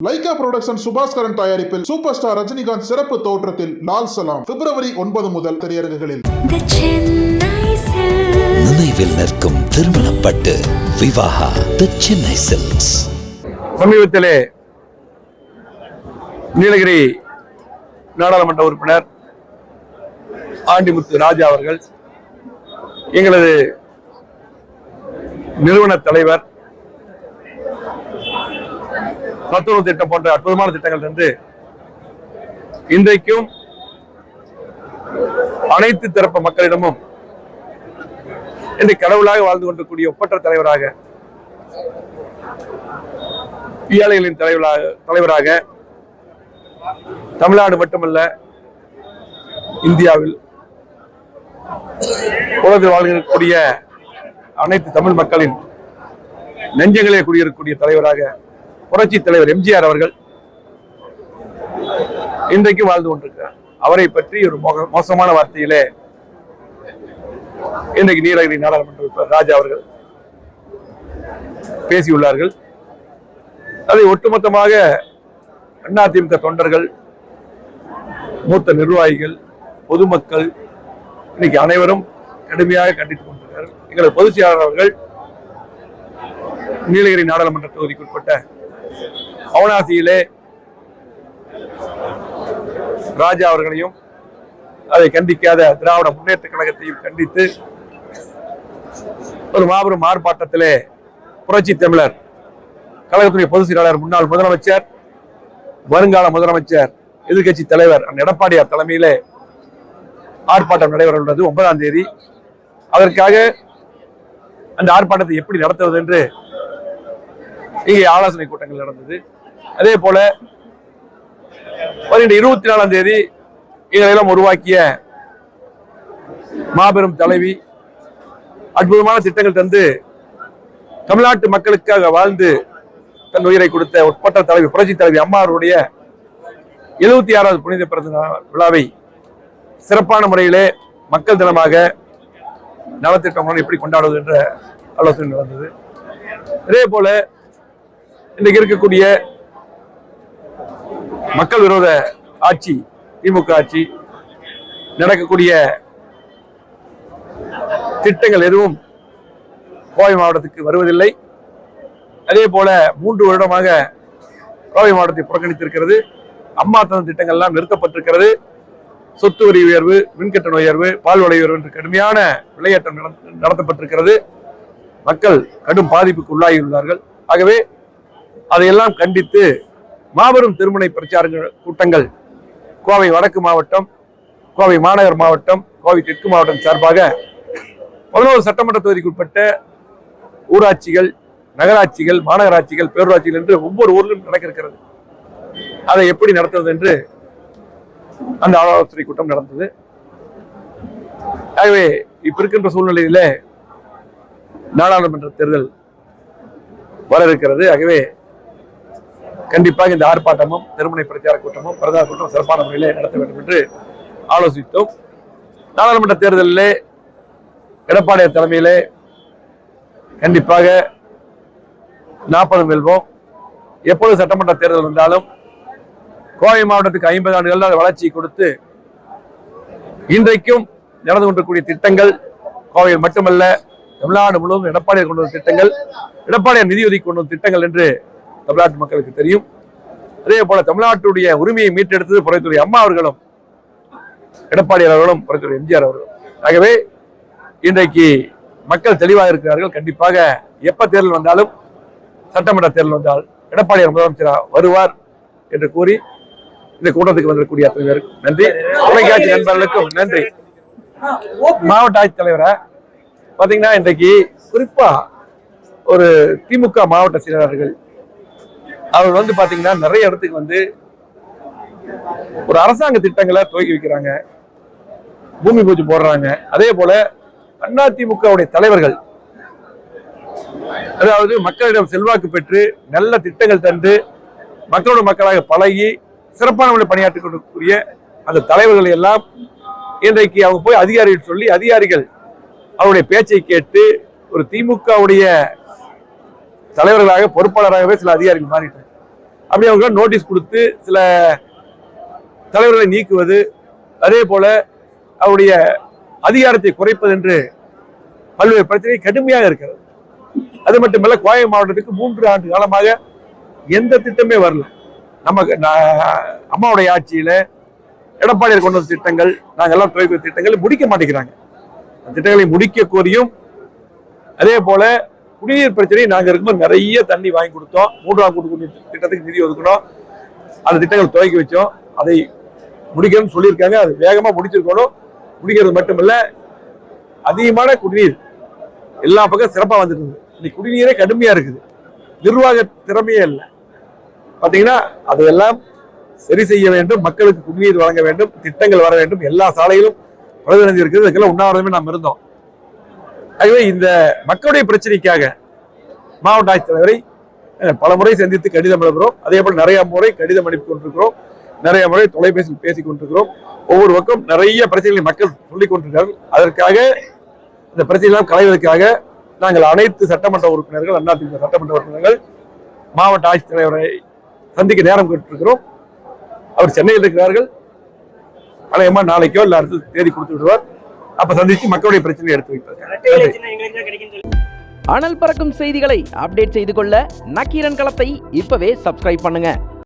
Lyca production Subaskaran தயாரிப்பில் super star Rajinikanth சிறப்பு தோற்றத்தில் லால் சலாம் பிப்ரவரி ஒன்பது முதல் திரையரங்குகளில். நினைவில் நிற்கும் திருமணப்பட்டு விவாகா தி சென்னை சில்க்ஸ் சமீபத்திலே நீலகிரி நாடாளுமன்ற உறுப்பினர் ஆண்டிமுத்து ராஜா அவர்கள் எங்களது நிறுவன தலைவர் சத்துணவு திட்டம் போன்ற அற்புதமான திட்டங்கள் இருந்து இன்றைக்கும் அனைத்து தரப்பு மக்களிடமும் இன்று கடவுளாக வாழ்ந்து கொண்டிருக்கூடிய ஒப்பற்ற தலைவராக ஏழைகளின் தலைவராக தலைவராக தமிழ்நாடு மட்டுமல்ல இந்தியாவில் உலகில் வாழ்கிறக்கூடிய அனைத்து தமிழ் மக்களின் நெஞ்சங்களே குடியிருக்கக்கூடிய தலைவராக புரட்சி தலைவர் எம்ஜிஆர் அவர்கள் இன்றைக்கு வாழ்ந்து கொண்டிருக்கிறார். அவரை பற்றி ஒரு மோக- மோசமான வார்த்தையிலே இன்றைக்கு நீலகிரி நாடாளுமன்ற ராஜா அவர்கள் பேசியுள்ளார்கள். அதை ஒட்டுமொத்தமாக அதிமுக தொண்டர்கள் மூத்த நிர்வாகிகள் பொதுமக்கள் இன்னைக்கு அனைவரும் கடுமையாக கண்டித்துக் கொண்டிருக்கிறார்கள். எங்களது பொதுச் செயலாளர்கள் நீலகிரி நாடாளுமன்ற தொகுதிக்குட்பட்ட அவனாசியிலே ராஜா அவர்களையும் அதை கண்டிக்காத திராவிட முன்னேற்ற கழகத்தையும் கண்டித்து ஒரு மாபெரும் ஆர்ப்பாட்டத்திலே புரட்சி தமிழர் கழகத்துடைய பொதுச் செயலாளர் முன்னாள் முதலமைச்சர் வருங்கால முதலமைச்சர் எதிர்கட்சி தலைவர் அண்ணன் எடப்பாடியார் தலைமையிலே ஆர்ப்பாட்டம் நடைபெற உள்ளது ஒன்பதாம் தேதி. அதற்காக அந்த ஆர்ப்பாட்டத்தை எப்படி நடத்துவது என்று இங்கே ஆலோசனை கூட்டங்கள் நடந்தது. அதே போல வருகின்ற இருபத்தி நாலாம் தேதி இதையெல்லாம் உருவாக்கிய மாபெரும் தலைவி அற்புதமான திட்டங்கள் தந்து தமிழ்நாட்டு மக்களுக்காக வாழ்ந்து தன் உயிரை கொடுத்த உட்பட்ட தலைவி புரட்சி தலைவி அம்மா அவருடைய எழுபத்தி ஆறாவது புனித பிறந்த விழாவை சிறப்பான முறையிலே மக்கள் தினமாக நலத்திட்டங்களுடன் எப்படி கொண்டாடுவது என்ற ஆலோசனை நடந்தது. அதே போல இன்றைக்கு இருக்கக்கூடிய மக்கள் விரோத ஆட்சி திமுக ஆட்சி நடக்கக்கூடிய திட்டங்கள் எதுவும் கோவை மாவட்டத்துக்கு வருவதில்லை. அதே போல மூன்று வருடமாக கோவை மாவட்டத்தை புறக்கணித்திருக்கிறது. அம்மா தந்த திட்டங்கள் எல்லாம் நிறுத்தப்பட்டிருக்கிறது. சொத்து வரி உயர்வு மின்கட்டண உயர்வு பால் விலை உயர்வு என்று கடுமையான விலையேற்றம் நடத்தப்பட்டிருக்கிறது. மக்கள் கடும் பாதிப்புக்கு உள்ளாகியுள்ளார்கள். ஆகவே அதையெல்லாம் கண்டித்து மாபெரும் திருமண பிரச்சாரங்கள் கூட்டங்கள் கோவை வடக்கு மாவட்டம் கோவை மாநகர் மாவட்டம் கோவை தெற்கு மாவட்டம் சார்பாக பதினோரு சட்டமன்ற தொகுதிக்குட்பட்ட ஊராட்சிகள் நகராட்சிகள் மாநகராட்சிகள் பேரூராட்சிகள் என்று ஒவ்வொரு ஊரிலும் நடக்க இருக்கிறது அதை எப்படி நடத்துவது என்று அந்த ஆலோசனை கூட்டம் நடந்தது. ஆகவே இப்ப இருக்கின்ற சூழ்நிலையில நாடாளுமன்ற தேர்தல் வர இருக்கிறது ஆகவே கண்டிப்பாக இந்த ஆர்ப்பாட்டமும் திருமணை பிரச்சார கூட்டமும் பிரதான கூட்டம் சிறப்பான முறையிலே நடத்த வேண்டும் என்று ஆலோசித்தோம். நாடாளுமன்ற தேர்தலிலே எடப்பாடியார் தலைமையிலே கண்டிப்பாக நாற்பது வெல்வோம். எப்போது சட்டமன்ற தேர்தல் வந்தாலும் கோவை மாவட்டத்துக்கு ஐம்பது ஆண்டுகள் வளர்ச்சி கொடுத்து இன்றைக்கும் நடந்து கொண்டிருக்கூடிய திட்டங்கள் கோவையில் மட்டுமல்ல தமிழ்நாடு முழுவதும் எடப்பாடியார் கொண்டு வந்த திட்டங்கள் எடப்பாடியார் நிதி ஒதுக்கி கொண்டு வந்த திட்டங்கள் என்று தமிழ்நாட்டு மக்களுக்கு தெரியும். அதே போல தமிழ்நாட்டுடைய உரிமையை மீட்டெடுத்தது புறத்துறை அம்மா அவர்களும் எடப்பாடியார் அவர்களும் புறத்துறை எம்ஜிஆர் அவர்களும். ஆகவே இன்றைக்கு மக்கள் தெளிவாக இருக்கிறார்கள். கண்டிப்பாக எப்ப தேர்தல் வந்தாலும் சட்டமன்ற தேர்தல் வந்தால் எடப்பாடியார் முதலமைச்சராக வருவார் என்று கூறி இந்த கூட்டத்துக்கு வந்திருக்கக்கூடிய அத்தனை பேருக்கும் நன்றி. தொலைக்காட்சி நண்பர்களுக்கும் நன்றி. மாவட்ட ஆட்சித்தலைவரை பார்த்தீங்கன்னா இன்றைக்கு குறிப்பா ஒரு திமுக மாவட்ட செயலாளர்கள் அவர் வந்து பாத்தீங்கன்னா நிறைய இடத்துக்கு வந்து ஒரு அரசாங்க திட்டங்களை துவக்கி வைக்கிறாங்க. பூமி பூஜை போடுறாங்க. அதே போல அதிமுகவுடைய தலைவர்கள் அதாவது மக்களிடம் செல்வாக்கு பெற்று நல்ல திட்டங்கள் தந்து மக்களோட மக்களாக பழகி சிறப்பான முறையில் பணியாற்றிக் கொண்டிருக்கக்கூடிய அந்த தலைவர்களை எல்லாம் இன்றைக்கு அவங்க போய் அதிகாரிகள் சொல்லி அதிகாரிகள் அவருடைய பேச்சை கேட்டு ஒரு திமுகவுடைய தலைவர்களாக பொறுப்பாளராகவே சில அதிகாரிகள் மாறிட்டாங்க. அப்படி அவங்க நோட்டீஸ் கொடுத்து சில தலைவர்களை நீக்குவது அதே போல அவருடைய அதிகாரத்தை குறைப்பது என்று பல்வேறு பிரச்சனை கடுமையாக இருக்கிறது. அது மட்டுமல்ல கோவை மாவட்டத்துக்கு மூன்று ஆண்டு காலமாக எந்த திட்டமே வரல. நமக்கு நான் அம்மாவுடைய ஆட்சியில எடப்பாடியார் கொண்டு வந்த திட்டங்கள் நாங்கள் எல்லாம் துறை திட்டங்களை முடிக்க மாட்டேங்கிறாங்க. அந்த திட்டங்களை முடிக்க கோரியும் அதே போல குடிநீர் பிரச்சனை நாங்கள் இருக்கும்போது நிறைய தண்ணி வாங்கி கொடுத்தோம். மூன்றாம் கூட்டு குடிநீர் திட்டத்துக்கு நிதி ஒதுக்கணும். அந்த திட்டங்கள் துவக்கி வச்சோம். அதை முடிக்கணும்னு சொல்லியிருக்காங்க. அது வேகமாக முடிச்சிருக்கணும். முடிக்கிறது மட்டுமல்ல அதிகமான குடிநீர் எல்லா பக்கம் சிறப்பாக வந்துருக்குது இன்னைக்கு குடிநீரே கடுமையாக இருக்குது. நிர்வாக திறமையே இல்லை. பார்த்தீங்கன்னா அதையெல்லாம் சரி செய்ய வேண்டும். மக்களுக்கு குடிநீர் வழங்க வேண்டும். திட்டங்கள் வர வேண்டும். எல்லா சாலையிலும் பிரதிநிதி இருக்குது இதுக்கெல்லாம் உண்ணாவிரதமே நாம் இருந்தோம். ஆகவே இந்த மக்களுடைய பிரச்சனைக்காக மாவட்ட ஆட்சித்தலைவரை பல முறை சந்தித்து கடிதம் எழுதுகிறோம். அதே போல் நிறைய முறை கடிதம் அனுப்பி கொண்டிருக்கிறோம். நிறைய முறை தொலைபேசியில் பேசிக் கொண்டிருக்கிறோம். ஒவ்வொரு பக்கம் நிறைய பிரச்சனைகளை மக்கள் சொல்லிக் கொண்டிருக்கிறார்கள். அதற்காக இந்த பிரச்சனையெல்லாம் களைவதற்காக நாங்கள் அனைத்து சட்டமன்ற உறுப்பினர்கள் அதிமுக சட்டமன்ற உறுப்பினர்கள் மாவட்ட ஆட்சித்தலைவரை சந்திக்க நேரம் கேட்டிருக்கிறோம். அவர் சென்னையில் இருக்கிறார்கள். அநேகமா நாளைக்கோ இல்லை அடுத்த தேதி கொடுத்து விடுவார். அப்ப சந்திச்சு மக்களுடைய பிரச்சனையை எடுத்து வைப்பார். அனல் பறக்கும் செய்திகளை அப்டேட் செய்து கொள்ள நக்கீரன் களத்தை இப்பவே சப்ஸ்கிரைப் பண்ணுங்க